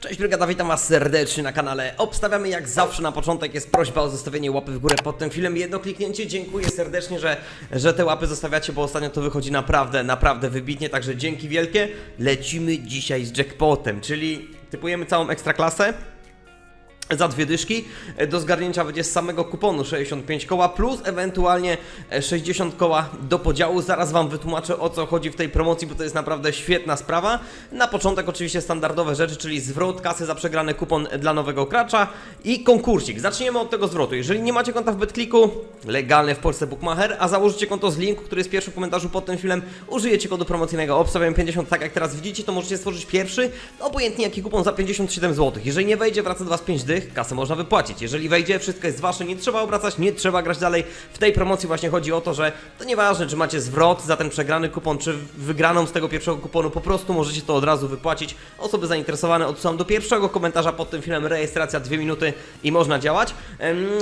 Cześć brygada, witam was serdecznie na kanale. Obstawiamy jak zawsze na początek jest prośba o zostawienie łapy w górę pod tym filmem. Jedno kliknięcie, dziękuję serdecznie, że, że te łapy zostawiacie, bo ostatnio to wychodzi naprawdę, naprawdę wybitnie, także dzięki wielkie. Lecimy dzisiaj z jackpotem, czyli typujemy całą ekstraklasę za dwie dyszki. E, Do zgarnięcia będzie z samego kuponu 65 koła plus ewentualnie e, 60 koła do podziału. Zaraz Wam wytłumaczę o co chodzi w tej promocji, bo to jest naprawdę świetna sprawa. Na początek oczywiście standardowe rzeczy, czyli zwrot kasy za przegrany kupon dla nowego gracza i konkursik. Zaczniemy od tego zwrotu. Jeżeli nie macie konta w BetClicku, legalny w Polsce Bookmacher, a założycie konto z linku, który jest pierwszy w komentarzu pod tym filmem, użyjecie kodu promocyjnego obstawiam 50, tak jak teraz widzicie, to możecie stworzyć pierwszy, obojętnie jaki kupon za 57 zł. Jeżeli nie wejdzie, wraca do Was 5 dych, kasę można wypłacić. Jeżeli wejdzie, wszystko jest Wasze, nie trzeba obracać, nie trzeba grać dalej. W tej promocji właśnie chodzi o to, że to nieważne, czy macie zwrot za ten przegrany kupon, czy wygraną z tego pierwszego kuponu, po prostu możecie to od razu wypłacić. Osoby zainteresowane odsyłam do pierwszego komentarza pod tym filmem, rejestracja 2 minuty i można działać.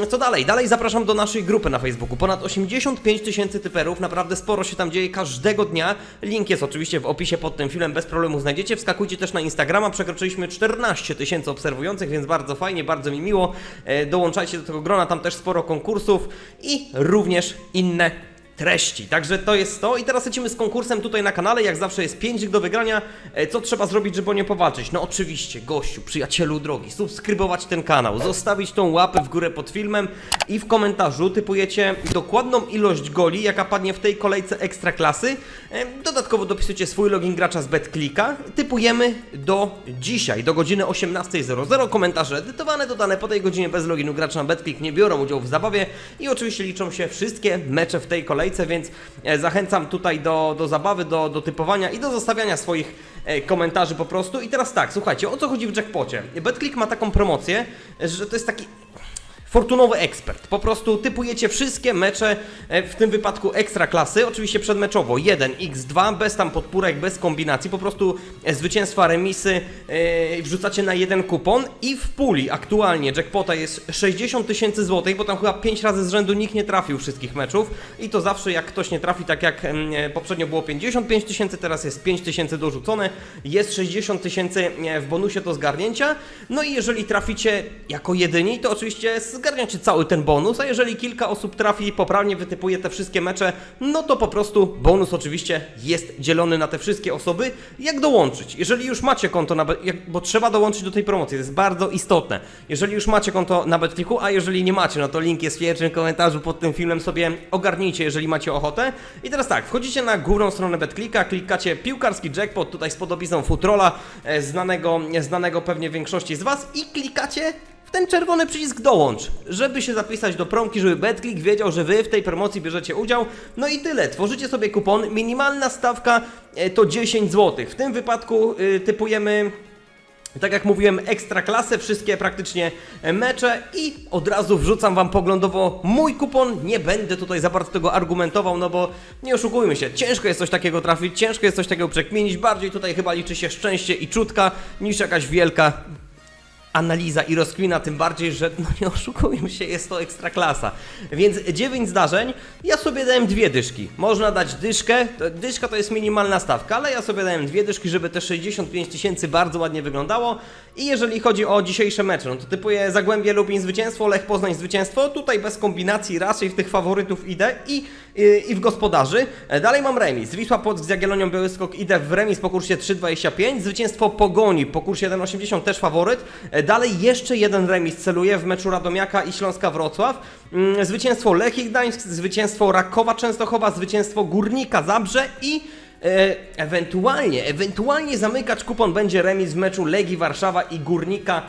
Co dalej? Dalej zapraszam do naszej grupy na Facebooku. Ponad 85 tysięcy typerów, naprawdę sporo się tam dzieje każdego dnia. Link jest oczywiście w opisie pod tym filmem, bez problemu znajdziecie. Wskakujcie też na Instagrama, przekroczyliśmy 14 tysięcy obserwujących, więc bardzo fajnie, bardzo mi miło. E, Dołączajcie do tego grona, tam też sporo konkursów i również inne treści. Także to jest to. I teraz lecimy z konkursem tutaj na kanale. Jak zawsze jest 5 do wygrania. E, Co trzeba zrobić, żeby o nie powalczyć? No oczywiście, gościu, przyjacielu drogi, subskrybować ten kanał, zostawić tą łapę w górę pod filmem i w komentarzu typujecie dokładną ilość goli, jaka padnie w tej kolejce ekstra klasy. E, Dodatkowo dopisujecie swój login gracza z BetClicka. Typujemy do dzisiaj, do godziny 18.00. Komentarze edytowane, dodane po tej godzinie bez loginu gracza na BetClick nie biorą udziału w zabawie i oczywiście liczą się wszystkie mecze w tej kolejce, więc e, zachęcam tutaj do, do zabawy, do, do typowania i do zostawiania swoich e, komentarzy po prostu. I teraz tak, słuchajcie, o co chodzi w jackpocie? BetClick ma taką promocję, że to jest taki Fortunowy ekspert. Po prostu typujecie wszystkie mecze, e, w tym wypadku ekstra klasy, oczywiście przedmeczowo 1x2, bez tam podpórek, bez kombinacji, po prostu e, zwycięstwa, remisy e, wrzucacie na jeden kupon. I w puli aktualnie jackpota jest 60 tysięcy złotych, bo tam chyba 5 razy z rzędu nikt nie trafił wszystkich meczów. I to zawsze jak ktoś nie trafi, tak jak e, poprzednio było 55 tysięcy, teraz jest 5 tysięcy dorzucone, jest 60 tysięcy w bonusie do zgarnięcia, no i jeżeli traficie jako jedyni, to oczywiście zgarniacie cały ten bonus, a jeżeli kilka osób trafi, poprawnie wytypuje te wszystkie mecze, no to po prostu bonus oczywiście jest dzielony na te wszystkie osoby. Jak dołączyć? Jeżeli już macie konto na jak, bo trzeba dołączyć do tej promocji, to jest bardzo istotne. Jeżeli już macie konto na BetClicku, a jeżeli nie macie, no to link jest w pierwszym komentarzu pod tym filmem, sobie ogarnijcie, jeżeli macie ochotę. I teraz tak, wchodzicie na główną stronę BetClicka, klikacie piłkarski jackpot, tutaj z podobizną Futrola, e, znanego, znanego pewnie większości z Was i klikacie w ten czerwony przycisk dołącz, żeby się zapisać do promki, żeby BetClick wiedział, że Wy w tej promocji bierzecie udział. No i tyle. Tworzycie sobie kupon. Minimalna stawka e, to 10 zł. W tym wypadku y, typujemy tak jak mówiłem, ekstra klasę, wszystkie praktycznie e, mecze i od razu wrzucam Wam poglądowo mój kupon. Nie będę tutaj za bardzo tego argumentował, no bo nie oszukujmy się, ciężko jest coś takiego trafić, ciężko jest coś takiego przekminić. Bardziej tutaj chyba liczy się szczęście i czutka niż jakaś wielka analiza i rozkmina, tym bardziej, że no nie oszukujmy się, jest to ekstra klasa. Więc 9 zdarzeń, ja sobie dałem dwie dyszki. Można dać dyszkę, dyszka to jest minimalna stawka, ale ja sobie dałem dwie dyszki, żeby te 65 tysięcy bardzo ładnie wyglądało. I jeżeli chodzi o dzisiejsze mecze, no to typuję Zagłębie Lubin zwycięstwo, Lech Poznań zwycięstwo, tutaj bez kombinacji raczej w tych faworytów idę i, i, i w gospodarzy. E, Dalej mam remis, Wisła Płock z Jagiellonią idę w remis po kursie 3,25, zwycięstwo Pogoni po kursie 1,80 też faworyt. Dalej jeszcze jeden remis celuję w meczu Radomiaka i Śląska Wrocław. Mm, Zwycięstwo Lechii Gdańsk, zwycięstwo Rakowa Częstochowa, zwycięstwo Górnika Zabrze i e, ewentualnie, ewentualnie zamykać kupon będzie remis w meczu Legii Warszawa i Górnika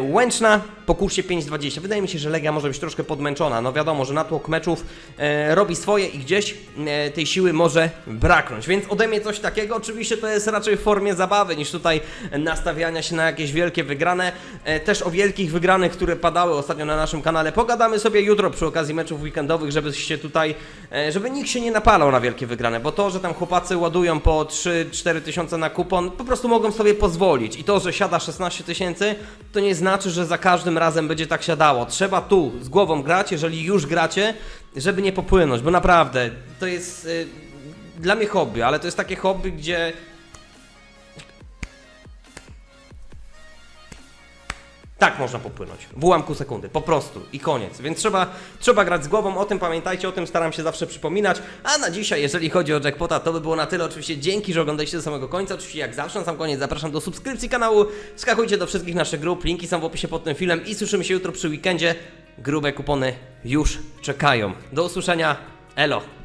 Łęczna po kursie 5.20. Wydaje mi się, że Legia może być troszkę podmęczona. No wiadomo, że natłok meczów e, robi swoje i gdzieś e, tej siły może braknąć. Więc ode mnie coś takiego. Oczywiście to jest raczej w formie zabawy niż tutaj nastawiania się na jakieś wielkie wygrane. E, też o wielkich wygranych, które padały ostatnio na naszym kanale. Pogadamy sobie jutro przy okazji meczów weekendowych, żebyście tutaj, e, żeby nikt się nie napalał na wielkie wygrane, bo to, że tam chłopacy ładują po 3-4 tysiące na kupon, po prostu mogą sobie pozwolić. I to, że siada 16 tysięcy, to nie znaczy, że za każdym razem będzie tak siadało. Trzeba tu z głową grać, jeżeli już gracie, żeby nie popłynąć, bo naprawdę to jest y, dla mnie hobby, ale to jest takie hobby, gdzie Tak można popłynąć. W ułamku sekundy, po prostu i koniec. Więc trzeba, trzeba grać z głową, o tym pamiętajcie, o tym staram się zawsze przypominać. A na dzisiaj, jeżeli chodzi o jackpota, to by było na tyle. Oczywiście dzięki, że oglądaliście do samego końca. Oczywiście jak zawsze na sam koniec zapraszam do subskrypcji kanału. Skakujcie do wszystkich naszych grup, linki są w opisie pod tym filmem i słyszymy się jutro przy weekendzie. Grube kupony już czekają. Do usłyszenia. Elo.